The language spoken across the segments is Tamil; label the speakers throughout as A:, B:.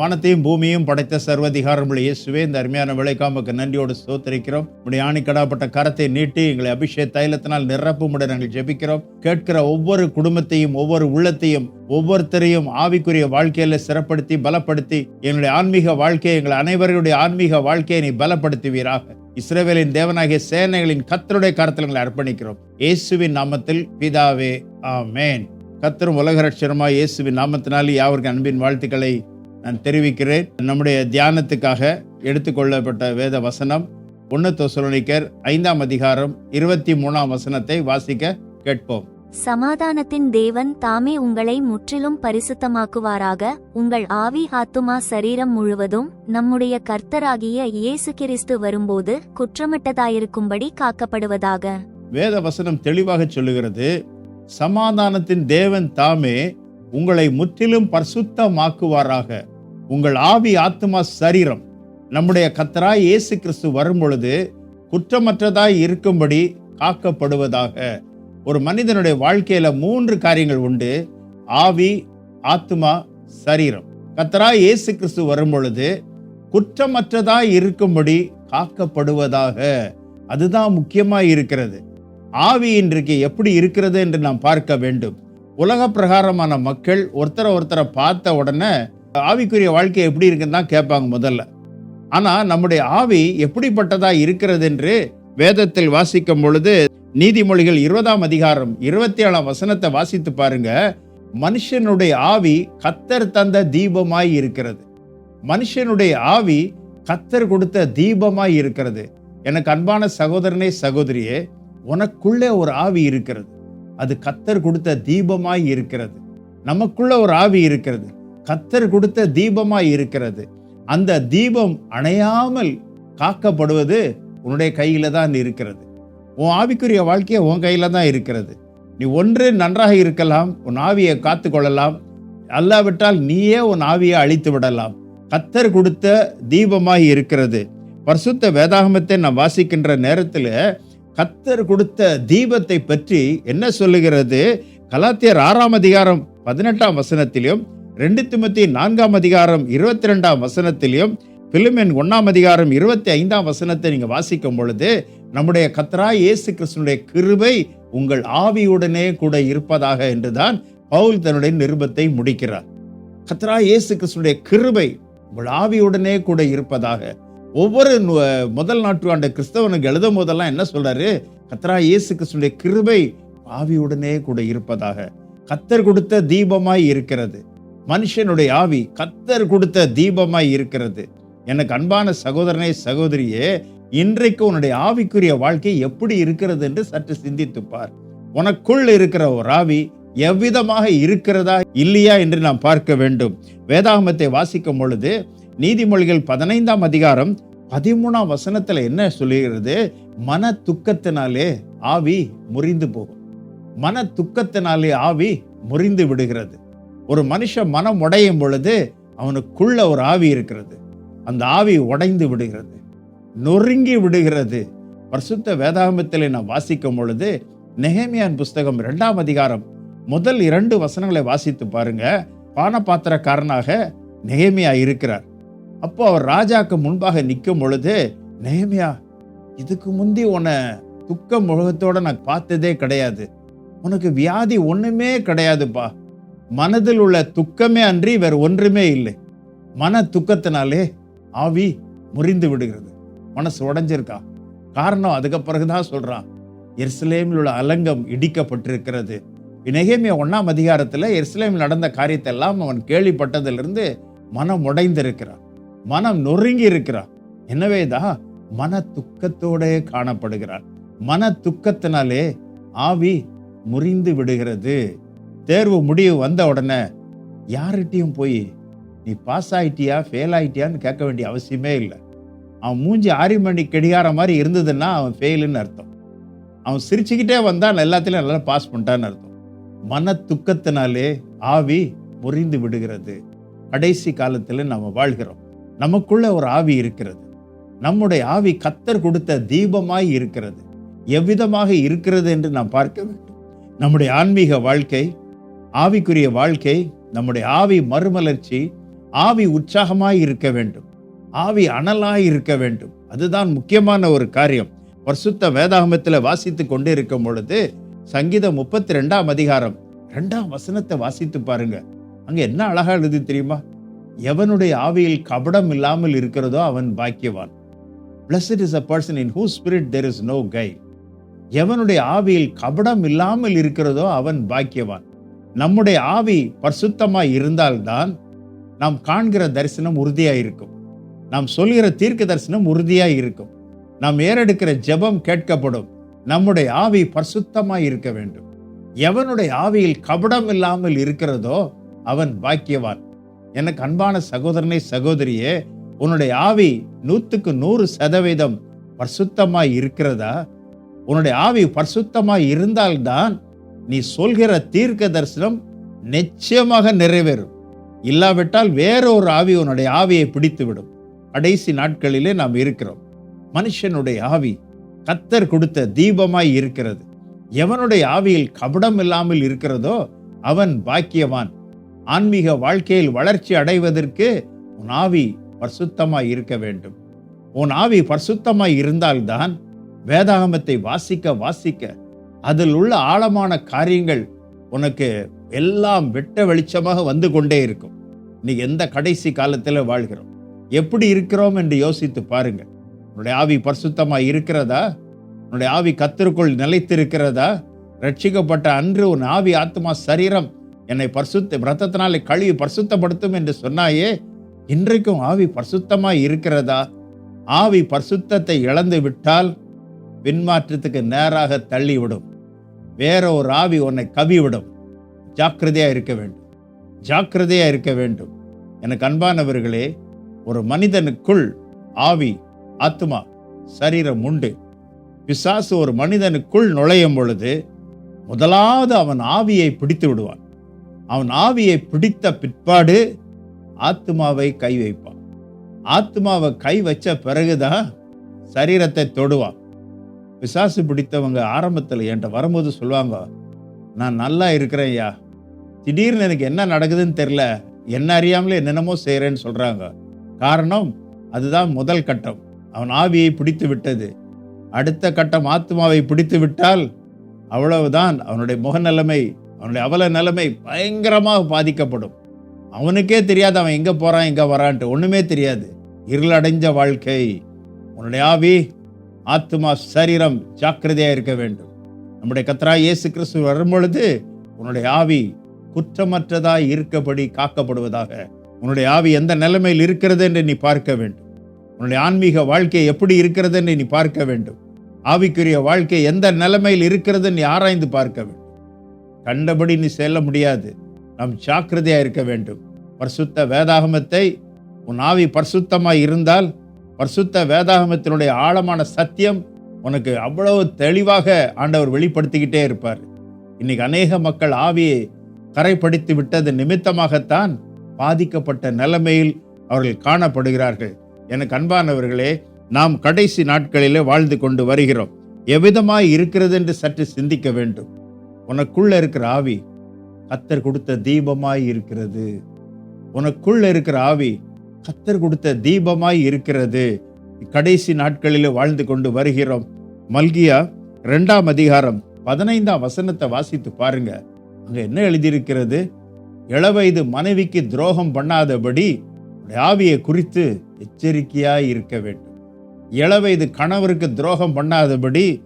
A: வானத்தையும் பூமியும் படைத்த சர்வதிகாரமுள்ள இயேசுவே இந்த அருமையான விளைக்காமக்கு நன்றியோடு சோத்தரிக்கிறோம் உடைய ஆணிக்கடாப்பட்ட கரத்தை நீட்டி எங்களை அபிஷேக தைலத்தினால் நிரப்புமுட நாங்கள் ஜெபிக்கிறோம். கேட்கிற ஒவ்வொரு குடும்பத்தையும் ஒவ்வொரு உள்ளத்தையும் ஒவ்வொருத்தரையும் ஆவிக்குரிய வாழ்க்கையில சிறப்படுத்தி பலப்படுத்தி எங்களுடைய ஆன்மீக வாழ்க்கையை எங்கள் அனைவருடைய ஆன்மீக வாழ்க்கையை நீ பலப்படுத்துவீராக. இஸ்ரேவேலின் தேவனாகிய சேனைகளின் கத்தருடைய கரத்தில் எங்களை அர்ப்பணிக்கிறோம். இயேசுவின் நாமத்தில் பிதாவே ஆமேன். கத்தரும் உலக ரட்சரமா இயேசுவின் நாமத்தினால் யாவருக்கு அன்பின் வாழ்த்துக்களை நான் தெரிவிக்கிறேன். நம்முடைய தியானத்துக்காக எடுத்துக்கொள்ளப்பட்ட வேத வசனம் ஒன்று தொசலோனிக்கர் ஐந்தாம் அதிகாரம் இருபத்தி மூணாம் வசனத்தை வாசிக்க கேட்போம்.
B: சமாதானத்தின் தேவன் தாமே உங்களை முற்றிலும் பரிசுத்தமாக்குவாராக. உங்கள் ஆவி ஆத்துமா சரீரம் முழுவதும் நம்முடைய கர்த்தராகிய இயேசு கிறிஸ்து வரும்போது குற்றமற்றதாயிருக்கும்படி காக்கப்படுவதாக.
A: வேத வசனம் தெளிவாக சொல்லுகிறது சமாதானத்தின் தேவன் தாமே உங்களை முற்றிலும் பரிசுத்தமாக்குவாராக. உங்கள் ஆவி ஆத்துமா சரீரம். நம்முடைய கத்தராய் இயேசு கிறிஸ்து வரும் பொழுது குற்றமற்றதாய் இருக்கும்படி காக்கப்படுவதாக. ஒரு மனிதனுடைய வாழ்க்கையில மூன்று காரியங்கள் உண்டு. ஆவி ஆத்துமா சரீரம். கத்தராய் இயேசு கிறிஸ்து வரும் பொழுது குற்றமற்றதாய் இருக்கும்படி காக்கப்படுவதாக. அதுதான் முக்கியமாக இருக்கிறது. ஆவி இன்றைக்கு எப்படி இருக்கிறது என்று நாம் பார்க்க வேண்டும். உலக பிரகாரமான மக்கள் ஒருத்தரை ஒருத்தரை பார்த்த உடனே ஆவிக்குரிய வாழ்க்கை எப்படி இருக்குன்னு தான் கேட்பாங்க முதல்ல. ஆனால் நம்முடைய ஆவி எப்படிப்பட்டதா இருக்கிறது என்று வேதத்தில் வாசிக்கும் பொழுது நீதிமொழிகள் இருபதாம் அதிகாரம் இருபத்தி ஏழாம் வசனத்தை வாசித்து பாருங்க. மனுஷனுடைய ஆவி கத்தர் தந்த தீபமாய் இருக்கிறது. மனுஷனுடைய ஆவி கத்தர் கொடுத்த தீபமாய் இருக்கிறது. எனக்கு அன்பான சகோதரனே சகோதரியே உனக்குள்ளே ஒரு ஆவி இருக்கிறது. அது கத்தர் கொடுத்த தீபமாய் இருக்கிறது. நமக்குள்ள ஒரு ஆவி இருக்கிறது. கத்தர் கொடுத்த தீபமாய் இருக்கிறது. அந்த தீபம் அணையாமல் காக்கப்படுவது உன்னுடைய கையில் தான் இருக்கிறது. உன் ஆவிக்குரிய வாழ்க்கையை உன் கையில் தான் இருக்கிறது. நீ ஒன்று நன்றாக இருக்கலாம் உன் ஆவியை காத்து கொள்ளலாம். அல்லாவிட்டால் நீயே உன் ஆவியை அழித்து விடலாம். கத்தர் கொடுத்த தீபமாய் இருக்கிறது. பரிசுத்த வேதாகமத்தை நான் வாசிக்கின்ற நேரத்தில் கத்தர் கொடுத்த தீபத்தை பற்றி என்ன சொல்லுகிறது? கலாத்தியர் ஆறாம் அதிகாரம் பதினெட்டாம் வசனத்திலும் ரெண்டு திமுத்தி நான்காம் அதிகாரம் இருபத்தி ரெண்டாம் வசனத்திலையும் பிலிமென் ஒன்றாம் அதிகாரம் இருபத்தி ஐந்தாம் வசனத்தை நீங்கள் வாசிக்கும் பொழுது நம்முடைய கத்ரா இயேசு கிருஷ்ணனுடைய கிருபை உங்கள் ஆவியுடனே கூட இருப்பதாக என்றுதான் பவுல் தன்னுடைய நிருபத்தை முடிக்கிறார். கத்ரா இயேசு கிருஷ்ணனுடைய கிருபை உங்கள் ஆவியுடனே கூட இருப்பதாக ஒவ்வொரு முதல் நாட்டு கிறிஸ்தவனுக்கு எழுதும் போதெல்லாம் என்ன சொல்றாரு? கத்ரா இயேசு கிருஷ்ணனுடைய கிருபை ஆவியுடனே கூட இருப்பதாக. கத்தர் கொடுத்த தீபமாய் இருக்கிறது. மனுஷனுடைய ஆவி கத்தர் கொடுத்த தீபமாய் இருக்கிறது. எனக்கு அன்பான சகோதரனே சகோதரியே இன்றைக்கு உன்னுடைய ஆவிக்குரிய வாழ்க்கை எப்படி இருக்கிறது என்று சற்று சிந்தித்துப்பார் உனக்குள் இருக்கிற ஒரு ஆவி எவ்விதமாக இருக்கிறதா இல்லையா என்று நாம் பார்க்க வேண்டும். வேதாகமத்தை வாசிக்கும் பொழுது நீதிமொழிகள் பதினைந்தாம் அதிகாரம் பதிமூணாம் வசனத்துல என்ன சொல்லுகிறது? மன துக்கத்தினாலே ஆவி முறிந்து போகும். மன துக்கத்தினாலே ஆவி முறிந்து விடுகிறது. ஒரு மனுஷன் மனம் உடையும் பொழுது அவனுக்குள்ள ஒரு ஆவி இருக்கிறது. அந்த ஆவி உடைந்து விடுகிறது. நொறுங்கி விடுகிறது. பரிசுத்த வேதாகமத்தில் நான் வாசிக்கும் பொழுது நெஹேமியான் புஸ்தகம் இரண்டாம் அதிகாரம் முதல் இரண்டு வசனங்களை வாசித்து பாருங்க. பானபாத்திரக்காரனாக நெஹேமியா இருக்கிறார். அப்போ அவர் ராஜாக்கு முன்பாக நிற்கும் பொழுது நேமியா இதுக்கு முந்தி உன்னை துக்க முகத்தோட நான் பார்த்ததே கிடையாது. உனக்கு வியாதி ஒன்றுமே கிடையாதுப்பா. மனதில் உள்ள துக்கமே அன்றி வேறு ஒன்றுமே இல்லை. மன துக்கத்தினாலே ஆவி முறிந்து விடுகிறது. மனசு உடஞ்சிருக்கா? காரணம் அதுக்கு பிறகுதான் சொல்றான். எருசலேமில் உள்ள அலங்கம் இடிக்கப்பட்டிருக்கிறது. நெகேமியா ஒன்றாம் அதிகாரத்தில் எருசலேமில் நடந்த காரியத்தை எல்லாம் அவன் கேள்விப்பட்டதிலிருந்து மனம் உடைந்திருக்கிறான். மனம் நொறுங்கி இருக்கிறான் எனவேதான் மன துக்கத்தோட காணப்படுகிறார். மன துக்கத்தினாலே ஆவி முறிந்து விடுகிறது. தேர்வு முடிவு வந்த உடனே யார்கிட்டையும் போய் நீ பாஸ் ஆயிட்டியா ஃபெயில் ஆயிட்டியான்னு கேட்க வேண்டிய அவசியமே இல்லை. அவன் மூஞ்சி ஆறு மணி கடிகார மாதிரி இருந்ததுன்னா அவன் ஃபெயிலுன்னு அர்த்தம். அவன் சிரிச்சுக்கிட்டே வந்தான் எல்லாத்திலையும் நல்லா பாஸ் பண்ணிட்டான்னு அர்த்தம். மன துக்கத்தினாலே ஆவி முறிந்து விடுகிறது. கடைசி காலத்தில் நம்ம வாழ்கிறோம். நமக்குள்ள ஒரு ஆவி இருக்கிறது. நம்முடைய ஆவி கத்தர் கொடுத்த தீபமாய் இருக்கிறது. எவ்விதமாக இருக்கிறது என்று நாம் பார்க்க வேண்டும். நம்முடைய ஆன்மீக வாழ்க்கை ஆவிக்குரிய வாழ்க்கை நம்முடைய ஆவி மறுமலர்ச்சி ஆவி உற்சாகமாய் இருக்க வேண்டும். ஆவி அனலாய் இருக்க வேண்டும். அதுதான் முக்கியமான ஒரு காரியம். பரிசுத்த வேதாகமத்தில் வாசித்து கொண்டு இருக்கும் பொழுது சங்கீதம் முப்பத்தி ரெண்டாம் அதிகாரம் ரெண்டாம் வசனத்தை வாசித்து பாருங்க. அங்கே என்ன அழகா எழுதி தெரியுமா? எவனுடைய ஆவியில் கபடம் இல்லாமல் இருக்கிறதோ அவன் பாக்கியவான். Blessed is a person in who spirit there is no guile எவனுடைய ஆவியில் கபடம் இல்லாமல் இருக்கிறதோ அவன் பாக்கியவான். நம்முடைய ஆவி பரிசுத்தமாய் இருந்தால்தான் நாம் காண்கிற தரிசனம் உறுதியாக இருக்கும். நாம் சொல்கிற தீர்க்க தரிசனம் உறுதியாக இருக்கும். நாம் ஏறெடுக்கிற ஜெபம் கேட்கப்படும். நம்முடைய ஆவி பரிசுத்தமாய் இருக்க வேண்டும். எவனுடைய ஆவியில் கபடம் இல்லாமல் இருக்கிறதோ அவன் பாக்கியவான். எனக்கு அன்பான சகோதரனே சகோதரியே உன்னுடைய ஆவி நூற்றுக்கு நூறு சதவீதம் பரிசுத்தமாய் இருக்கிறதா? உன்னுடைய ஆவி பரிசுத்தமாய் இருந்தால்தான் நீ சொல்கிற தீர்க்க தரிசனம் நிச்சயமாக நிறைவேறும். இல்லாவிட்டால் வேறொரு ஆவி உன்னுடைய ஆவியை பிடித்துவிடும். கடைசி நாட்களிலே நாம் இருக்கிறோம். மனுஷனுடைய ஆவி கத்தர் கொடுத்த தீபமாய் இருக்கிறது. எவனுடைய ஆவியில் கபடம் இல்லாமல் இருக்கிறதோ அவன் பாக்கியவான். ஆன்மீக வாழ்க்கையில் வளர்ச்சி அடைவதற்கு உன் ஆவி பரிசுத்தமாய் இருக்க வேண்டும். உன் ஆவி பரிசுத்தமாய் இருந்தால்தான் வேதாகமத்தை வாசிக்க வாசிக்க அதில் உள்ள ஆழமான காரியங்கள் உனக்கு எல்லாம் வெட்ட வெளிச்சமாக வந்து கொண்டே இருக்கும். நீ எந்த கடைசி காலத்தில் வாழ்கிறோம்? எப்படி இருக்கிறோம் என்று யோசித்து பாருங்கள் உன்னுடைய ஆவி பரிசுத்தமாய் இருக்கிறதா? உன்னுடைய ஆவி கத்திற்குள் நிலைத்திருக்கிறதா? ரட்சிக்கப்பட்ட அன்று உன் ஆவி ஆத்மா சரீரம் என்னை பரிசுத்த ரத்தத்தினாலே கழுவி பரிசுத்தப்படுத்தும் என்று சொன்னாயே இன்றைக்கும் ஆவி பரிசுத்தமாக இருக்கிறதா? ஆவி பரிசுத்தத்தை இழந்து விட்டால் பின்மாற்றத்துக்கு நேராக தள்ளிவிடும். வேற ஒரு ஆவி உன்னை கவிவிடும். ஜாக்கிரதையாக இருக்க வேண்டும். ஜாக்கிரதையாக இருக்க வேண்டும். எனக்கு அன்பானவர்களே ஒரு மனிதனுக்குள் ஆவி ஆத்மா சரீரம் உண்டு. பிசாசு ஒரு மனிதனுக்குள் நுழையும் பொழுது முதலாவது அவன் ஆவியை பிடித்து விடுவான். அவன் ஆவியை பிடித்த பிற்பாடு ஆத்மாவை கை வைப்பான். ஆத்மாவை கை வச்ச பிறகுதான் சரீரத்தை தொடுவான். பிசாசு பிடித்தவங்க ஆரம்பத்தில் என்கிட்ட வரும்போது சொல்லுவாங்க நான் நல்லா இருக்கிறேன் ஐயா திடீர்னு எனக்கு என்ன நடக்குதுன்னு தெரில என்ன அறியாமலே என்னென்னமோ செய்கிறேன்னு சொல்கிறாங்க காரணம் அதுதான் முதல் கட்டம். அவன் ஆவியை பிடித்து விட்டது. அடுத்த கட்டம் ஆத்மாவை பிடித்து விட்டால் அவ்வளவுதான் அவனுடைய முக நிலைமை அவனுடைய அவல நிலைமை பயங்கரமாக பாதிக்கப்படும். அவனுக்கே தெரியாது அவன் எங்கே போகிறான் எங்கே வரான்ட்டு. ஒன்றுமே தெரியாது. இருளடைஞ்ச வாழ்க்கை. உன்னுடைய ஆவி ஆத்மா சரீரம் ஜாக்கிரதையாக இருக்க வேண்டும். நம்முடைய கத்ரா இயேசு கிறிஸ்து வரும்பொழுது உன்னுடைய ஆவி குற்றமற்றதாக இருக்கபடி காக்கப்படுவதாக. உன்னுடைய ஆவி எந்த நிலைமையில் இருக்கிறது என்று நீ பார்க்க வேண்டும். உன்னுடைய ஆன்மீக வாழ்க்கை எப்படி இருக்கிறது என்று நீ பார்க்க வேண்டும். ஆவிக்குரிய வாழ்க்கை எந்த நிலைமையில் இருக்கிறது நீ ஆராய்ந்து பார்க்க வேண்டும். கண்டபடி நீ செல்ல முடியாது. நாம் ஜாக்கிரதையாக இருக்க வேண்டும். பரிசுத்த வேதாகமத்தை உன் ஆவி பர்சுத்தமாக இருந்தால் பரிசுத்த வேதாகமத்தினுடைய ஆழமான சத்தியம் உனக்கு அவ்வளவு தெளிவாக ஆண்டவர் வெளிப்படுத்திக்கிட்டே இருப்பார். இன்னைக்கு அநேக மக்கள் ஆவியை கரைப்படுத்தி விட்டது நிமித்தமாகத்தான் பாதிக்கப்பட்ட நிலைமையில் அவர்கள் காணப்படுகிறார்கள். எனக்கு அன்பானவர்களே நாம் கடைசி நாட்களிலே வாழ்ந்து கொண்டு வருகிறோம். எவ்விதமாய் இருக்கிறது என்று சற்று சிந்திக்க வேண்டும். உனக்குள்ள இருக்கிற ஆவி கத்தர் கொடுத்த தீபமாய் இருக்கிறது. உனக்குள்ள இருக்கிற ஆவி கத்தர் கொடுத்த தீபமாய் இருக்கிறது. கடைசி நாட்களில் வாழ்ந்து கொண்டு வருகிறோம். மல்கியா ரெண்டாம் அதிகாரம் பதினைந்தாம் வசனத்தை வாசித்து பாருங்க. அங்க என்ன எழுதியிருக்கிறது? இளவயது மனைவிக்கு துரோகம் பண்ணாதபடி ஆவியை குறித்து எச்சரிக்கையாய் இருக்க வேண்டும். இளவயது கணவருக்கு துரோகம் பண்ணாதபடி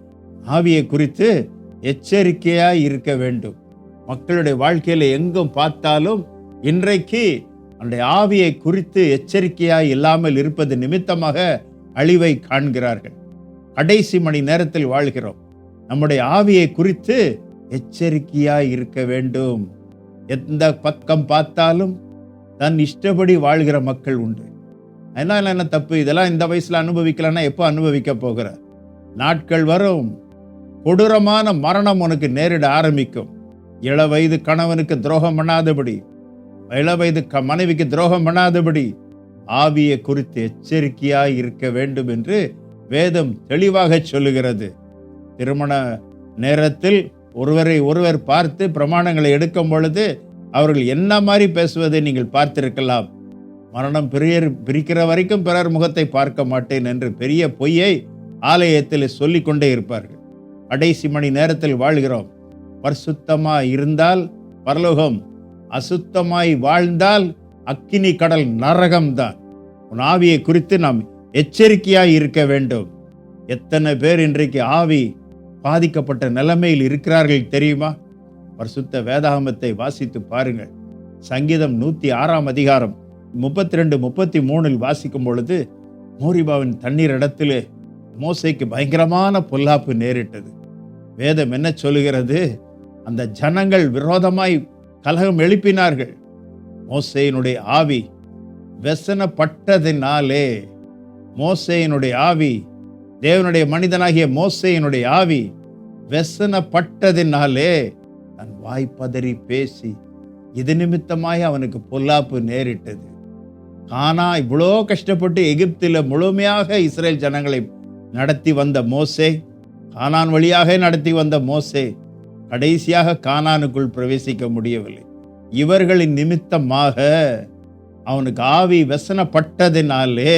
A: ஆவியை குறித்து எச்சரிக்கையாய் இருக்க வேண்டும். மக்களுடைய வாழ்க்கையில் எங்கும் பார்த்தாலும் இன்றைக்கு அந்த ஆவியை குறித்து எச்சரிக்கையாய் இல்லாமல் இருப்பது நிமித்தமாக அழிவை காண்கிறார்கள். கடைசி மணி நேரத்தில் வாழ்கிறோம். நம்முடைய ஆவியை குறித்து எச்சரிக்கையாய் இருக்க வேண்டும். எந்த பக்கம் பார்த்தாலும் தன் இஷ்டப்படி வாழ்கிற மக்கள் உண்டு. அதனால் என்ன தப்பு? இதெல்லாம் இந்த வயசில் அனுபவிக்கலன்னா எப்போ அனுபவிக்க போகிற? நாட்கள் வரும். கொடூரமான மரணம் உனக்கு நேரிட ஆரம்பிக்கும். இள வயது கணவனுக்கு துரோகம் பண்ணாதபடி இள வயது க மனைவிக்கு துரோகம் பண்ணாதபடி ஆவியை குறித்து எச்சரிக்கையாய் இருக்க வேண்டும் என்று வேதம் தெளிவாக சொல்லுகிறது. திருமண நேரத்தில் ஒருவரை ஒருவர் பார்த்து பிரமாணங்களை எடுக்கும் பொழுது அவர்கள் என்ன மாதிரி பேசுவதை நீங்கள் பார்த்திருக்கலாம். மரணம் பிரியர் பிரிக்கிற வரைக்கும் பிறர் முகத்தை பார்க்க மாட்டேன் என்று பெரிய பொய்யை ஆலயத்தில் சொல்லிக்கொண்டே இருப்பார்கள். கடைசி மணி நேரத்தில் வாழ்கிறோம். பரிசுத்தமாய் இருந்தால் பரலோகம் அசுத்தமாய் வாழ்ந்தால் அக்கினி கடல் நரகம்தான். உன் ஆவியை குறித்து நாம் எச்சரிக்கையாய் இருக்க வேண்டும். எத்தனை பேர் இன்றைக்கு ஆவி பாதிக்கப்பட்ட நிலைமையில் இருக்கிறார்கள் தெரியுமா? பரிசுத்த வேதாகமத்தை வாசித்து பாருங்கள். சங்கீதம் நூற்றி ஆறாம் அதிகாரம் முப்பத்தி ரெண்டு முப்பத்தி மூணில் வாசிக்கும் பொழுது மோரிபாவின் தண்ணீர் இடத்திலே மோசைக்கு பயங்கரமான பொல்லாப்பு நேரிட்டது. வேதம் என்ன சொல்லுகிறது? அந்த ஜனங்கள் விரோதமாய் கலகம் எழுப்பினார்கள். மோசையினுடைய ஆவி வெசனப்பட்டதினாலே மோசையினுடைய ஆவி தேவனுடைய மனிதனாகிய மோசையினுடைய ஆவி வெசனப்பட்டதினாலே தன் வாய் பதறி பேசி இது நிமித்தமாய் அவனுக்கு பொல்லாப்பு நேரிட்டது. கானா இவ்வளோ கஷ்டப்பட்டு எகிப்தில் முழுமையாக இஸ்ரேல் ஜனங்களை நடத்தி வந்த மோசே கானான் வழியாக நடத்தி வந்த மோசே கடைசியாக கானானுக்குள் பிரவேசிக்க முடியவில்லை. இவர்களின் நிமித்தமாக அவனுக்கு ஆவி வெசனப்பட்டதினாலே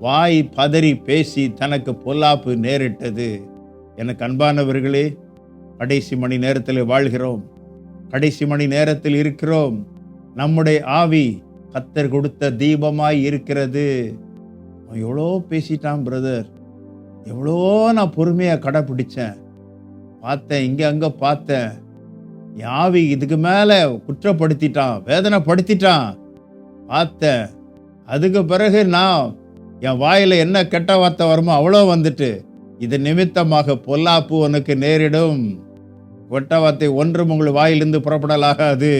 A: வாய் பதறி பேசி தனக்கு பொல்லாப்பு நேரிட்டது. எனக்கு அன்பானவர்களே கடைசி மணி நேரத்தில் வாழ்கிறோம். கடைசி மணி நேரத்தில் இருக்கிறோம். நம்முடைய ஆவி கத்தர் கொடுத்த தீபமாய் இருக்கிறது. அவன் எவ்வளோ பேசிட்டான் பிரதர். எவ்வளோ நான் பொறுமையாக கடைப்பிடிச்சேன் பார்த்தேன் இங்கே அங்கே பார்த்தேன். யாவி ஆவி இதுக்கு மேலே குற்றப்படுத்திட்டான் வேதனைப்படுத்திட்டான். பார்த்தேன். அதுக்கு பிறகு நான் என் வாயில் என்ன கெட்ட வார்த்தை வருமோ அவ்வளோ வந்துட்டு இது நிமித்தமாக பொல்லாப்பு உனக்கு நேரிடும். கொட்ட வார்த்தை ஒன்றும் உங்கள் வாயிலிருந்து புறப்படலாகாது.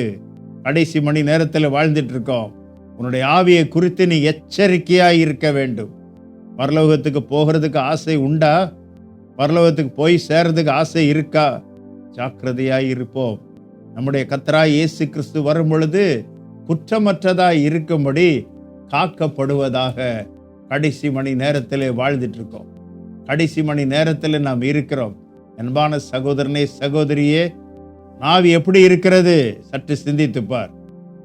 A: கடைசி மணி நேரத்தில் வாழ்ந்துட்டு இருக்கோம். உன்னுடைய ஆவியை குறித்து நீ எச்சரிக்கையாக இருக்க வேண்டும். பரலோகத்துக்கு போகிறதுக்கு ஆசை உண்டா? பரலோகத்துக்கு போய் சேர்றதுக்கு ஆசை இருக்கா? ஜாக்கிரதையாய் இருப்போம். நம்முடைய கத்தராய் இயேசு கிறிஸ்து வரும் பொழுது குற்றமற்றதாய் இருக்கும்படி காக்கப்படுவதாக கடைசி மணி நேரத்தில் வாழ்ந்துட்டு இருக்கோம் கடைசி மணி நேரத்தில் நாம் இருக்கிறோம். அன்பான சகோதரனே சகோதரியே ஆவி எப்படி இருக்கிறது? சற்று சிந்தித்துப்பார்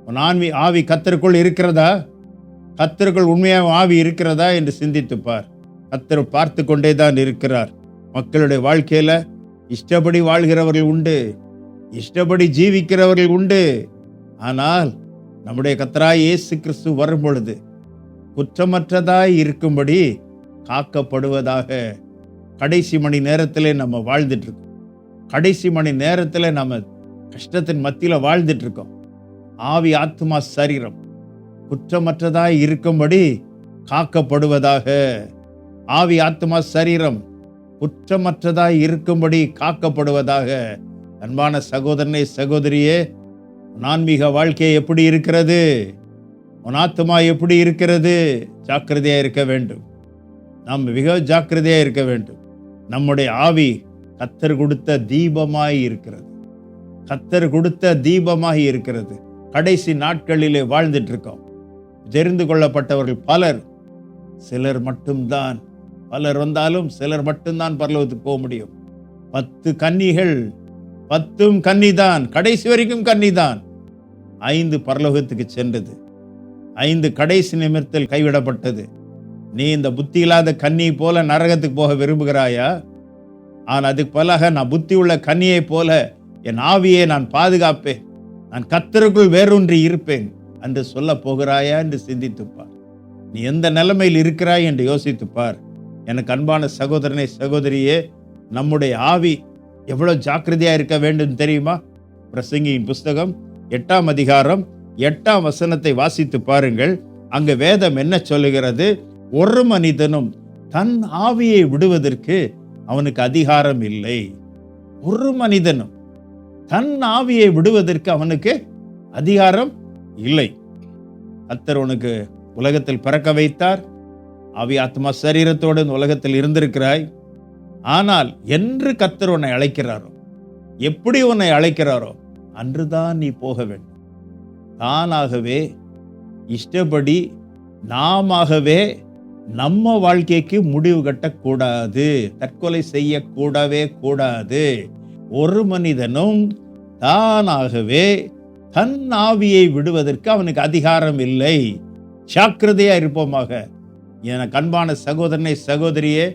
A: உன் ஆன்மி ஆவி கத்தருக்குள் இருக்கிறதா? கத்தருக்குள் உண்மையாக ஆவி இருக்கிறதா என்று சிந்தித்துப்பார். கத்தர் பார்த்து கொண்டே தான் இருக்கிறார். மக்களுடைய வாழ்க்கையில் இஷ்டப்படி வாழ்கிறவர்கள் உண்டு. இஷ்டப்படி ஜீவிக்கிறவர்கள் உண்டு. ஆனால் நம்முடைய கத்தராய் இயேசு கிறிஸ்து வரும் பொழுது குற்றமற்றதாய் இருக்கும்படி காக்கப்படுவதாக கடைசி மணி நேரத்தில் நம்ம வாழ்ந்துட்டுருக்கோம். கடைசி மணி நேரத்தில் நம்ம கஷ்டத்தின் மத்தியில் வாழ்ந்துட்டு இருக்கோம் ஆவி ஆத்மா சரீரம். குற்றமற்றதாய் இருக்கும்படி காக்கப்படுவதாக. ஆவி ஆத்மா சரீரம் குற்றமற்றதாய் இருக்கும்படி காக்கப்படுவதாக. அன்பான சகோதரனே சகோதரியே உன் ஆன்மீக வாழ்க்கை எப்படி இருக்கிறது? உன் ஆத்மா எப்படி இருக்கிறது? ஜாக்கிரதையாக இருக்க வேண்டும். நாம் மிக ஜாக்கிரதையாக இருக்க வேண்டும். நம்முடைய ஆவி கத்தர் கொடுத்த தீபமாய் இருக்கிறது. கத்தர் கொடுத்த தீபமாய் இருக்கிறது. கடைசி நாட்களிலே வாழ்ந்துட்டு இருக்கோம். தெரிந்து கொள்ளப்பட்டவர்கள் பலர் சிலர் மட்டும்தான். பலர் வந்தாலும் சிலர் மட்டும்தான் பரலோகத்துக்கு போக முடியும். பத்து கன்னிகள் பத்தும் கன்னிதான் கடைசி வரைக்கும் கன்னிதான். ஐந்து பரலோகத்துக்கு சென்றது. ஐந்து கடைசி நிமிடத்தில் கைவிடப்பட்டது. நீ இந்த புத்தி இல்லாத கன்னி போல நரகத்துக்கு போக விரும்புகிறாயா? ஆனால் அதுக்கு பதிலாக நான் புத்தி உள்ள கன்னியை போல என் ஆவியை நான் பாதுகாப்பேன். நான் கத்தருக்குள் வேரூன்றி இருப்பேன். என்று சொல்ல போகிறாயா என்று சிந்தித்துப்பார் நீ எந்த நிலைமையில் இருக்கிறாய் என்று யோசித்துப்பார் எனக்கு அன்பான சகோதரனே சகோதரியே நம்முடைய ஆவி எவ்வளோ ஜாக்கிரதையாக இருக்க வேண்டும் தெரியுமா? பிரசங்கியின் புஸ்தகம் எட்டாம் அதிகாரம் எட்டாம் வசனத்தை வாசித்து பாருங்கள். அங்கு வேதம் என்ன சொல்லுகிறது? ஒரு மனிதனும் தன் ஆவியை விடுவதற்கு அவனுக்கு அதிகாரம் இல்லை. ஒரு மனிதனும் தன் ஆவியை விடுவதற்கு அவனுக்கு அதிகாரம் இல்லை. கத்தர் உனக்கு உலகத்தில் பிறக்க வைத்தார். அவி ஆத்மா சரீரத்தோடு இந்த உலகத்தில் இருந்திருக்கிறாய். ஆனால் என்று கத்தர் உன்னை அழைக்கிறாரோ? எப்படி உன்னை அழைக்கிறாரோ? அன்றுதான் நீ போக வேண்டும். தானாகவே இஷ்டப்படி நாமவே நம்ம வாழ்க்கைக்கு முடிவு கட்டக்கூடாது. தற்கொலை செய்யக்கூடவே கூடாது. ஒரு மனிதனும் தானாகவே தன் ஆவியை விடுவதற்கு அவனுக்கு அதிகாரம் இல்லை. ஜாக்கிரதையா இருப்போமாக. என கண்பான சகோதரனை சகோதரியே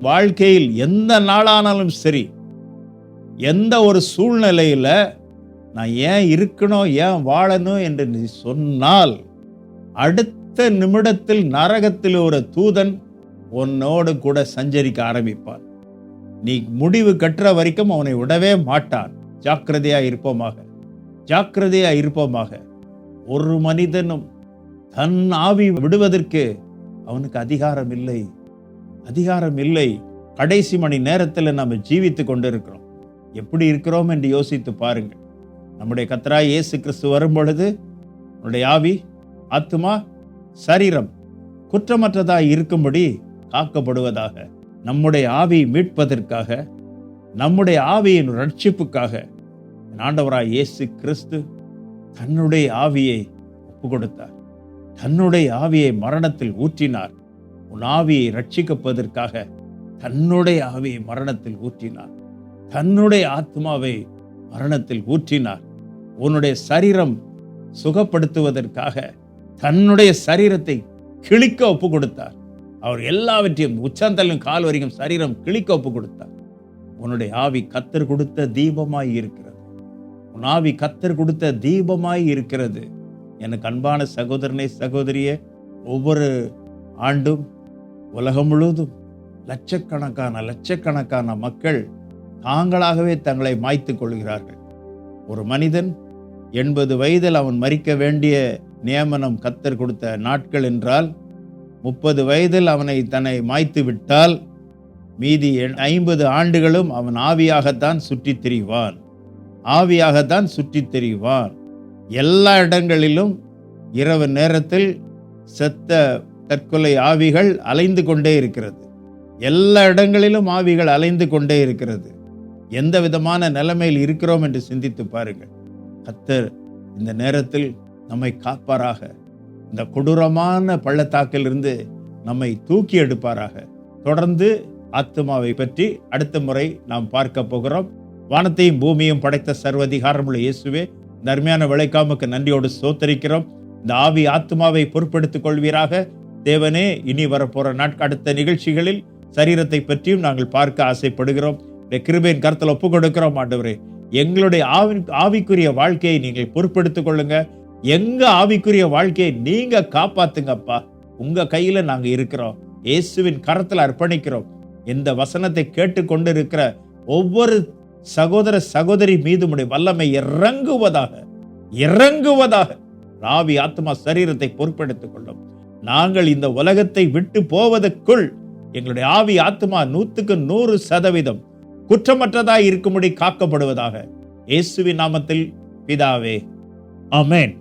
A: வாழ்க்கையில் எந்த நாளானாலும் சரி எந்த ஒரு சூழ்நிலையில் நான் ஏன் இருக்கணும் ஏன் வாழணும் என்று நீ சொன்னால் அடுத்த நிமிடத்தில் நரகத்தில் ஒரு தூதன் உன்னோடு கூட சஞ்சரிக்க ஆரம்பிப்பான். நீ முடிவு கட்டுற வரைக்கும் அவனை விடவே மாட்டான். ஜாக்கிரதையாக இருப்போமாக. ஜாக்கிரதையாக இருப்போமாக. ஒரு மனிதனும் தன் ஆவி விடுவதற்கு அவனுக்கு அதிகாரம் இல்லை. அதிகாரம் இல்லை. கடைசி மணி நேரத்தில் நம்ம ஜீவித்து கொண்டிருக்கிறோம். எப்படி இருக்கிறோம் என்று யோசித்து பாருங்கள். நம்முடைய கத்ரா இயேசு கிறிஸ்து வரும் பொழுது நம்முடைய ஆவி ஆத்துமா சரீரம் குற்றமற்றதாக இருக்கும்படி காக்கப்படுவதாக நம்முடைய ஆவியை மீட்பதற்காக நம்முடைய ஆவியின் ரட்சிப்புக்காக ஆண்டவராய் இயேசு கிறிஸ்து தன்னுடைய ஆவியை ஒப்பு கொடுத்தார் தன்னுடைய ஆவியை மரணத்தில் ஊற்றினார். உன் ஆவியை ரட்சிக்கப்பதற்காக தன்னுடைய ஆவியை மரணத்தில் ஊற்றினார். தன்னுடைய ஆத்மாவை மரணத்தில் ஊற்றினார். உன்னுடைய சரீரம் சுகப்படுத்துவதற்காக தன்னுடைய சரீரத்தை கிழிக்க ஒப்பு கொடுத்தார் அவர் எல்லாவற்றையும் உச்சந்தலும் கால் வரைக்கும் சரீரம் கிழிக்க ஒப்பு கொடுத்தார் உன்னுடைய ஆவி கத்தர் கொடுத்த தீபமாய் இருக்கிறது. உன் ஆவி கத்தர் கொடுத்த தீபமாய் இருக்கிறது. எனக்கு அன்பான சகோதரனே சகோதரியே ஒவ்வொரு ஆண்டும் உலகம் முழுவதும் லட்சக்கணக்கான லட்சக்கணக்கான மக்கள் தாங்களாகவே தங்களை மாய்த்து கொள்கிறார்கள். ஒரு மனிதன் எண்பது வயதில் அவன் மறிக்க வேண்டிய நியமனம் கத்தர் கொடுத்த நாட்கள் என்றால் முப்பது வயதில் அவனை தன்னை மாய்த்து விட்டால் மீதி ஐம்பது ஆண்டுகளும் அவன் ஆவியாகத்தான் சுற்றித் திரிவான். ஆவியாகத்தான் சுற்றித் தெரிவார். எல்லா இடங்களிலும் இரவு நேரத்தில் செத்த தற்கொலை ஆவிகள் அலைந்து கொண்டே இருக்கிறது. எல்லா இடங்களிலும் ஆவிகள் அலைந்து கொண்டே இருக்கிறது. எந்த விதமான நிலைமையில் இருக்கிறோம் என்று சிந்தித்து பாருங்கள். கத்தர் இந்த நேரத்தில் நம்மை காப்பாராக இந்த கொடூரமான பள்ளத்தாக்கிலிருந்து நம்மை தூக்கி எடுப்பாராக. தொடர்ந்து ஆத்மாவை பற்றி அடுத்த முறை நாம் பார்க்க போகிறோம். வானத்தையும் பூமியும் படைத்த சர்வதிகாரமுள்ள இயேசுவே இந்த அருமையான விளைக்காமுக்கு நன்றியோடு சோத்தரிக்கிறோம் இந்த ஆவி ஆத்மாவை பொருட்படுத்திக் கொள்வீராக. தேவனே இனி வரப்போற நாட்க அடுத்த நிகழ்ச்சிகளில் சரீரத்தை பற்றியும் நாங்கள் பார்க்க ஆசைப்படுகிறோம். இந்த கிருபையின் கருத்தில் ஒப்புக் கொடுக்கிறோம் ஆண்டவரே. எங்களுடைய ஆவி ஆவிக்குரிய வாழ்க்கையை நீங்கள் பொறுப்பெடுத்துக் கொள்ளுங்க. எங்க ஆவிக்குரிய வாழ்க்கையை நீங்க காப்பாத்துங்கப்பா உங்க கையில நாங்க இருக்கிறோம். இயேசுவின் கரத்தில் அர்ப்பணிக்கிறோம். இந்த வசனத்தை கேட்டுக்கொண்டு இருக்கிற ஒவ்வொரு சகோதர சகோதரி மீது உடைய வல்லமை இறங்குவதாக இறங்குவதாக ஆவி ஆத்மா சரீரத்தை பொறுப்பெடுத்துக் கொள்ளும். நாங்கள் இந்த உலகத்தை விட்டு போவதற்குள் எங்களுடைய ஆவி ஆத்மா நூத்துக்கு நூறு சதவீதம் குற்றமற்றதாய் இருக்கும்படி காக்கப்படுவதாக இயேசுவின் நாமத்தில் பிதாவே. அமேன்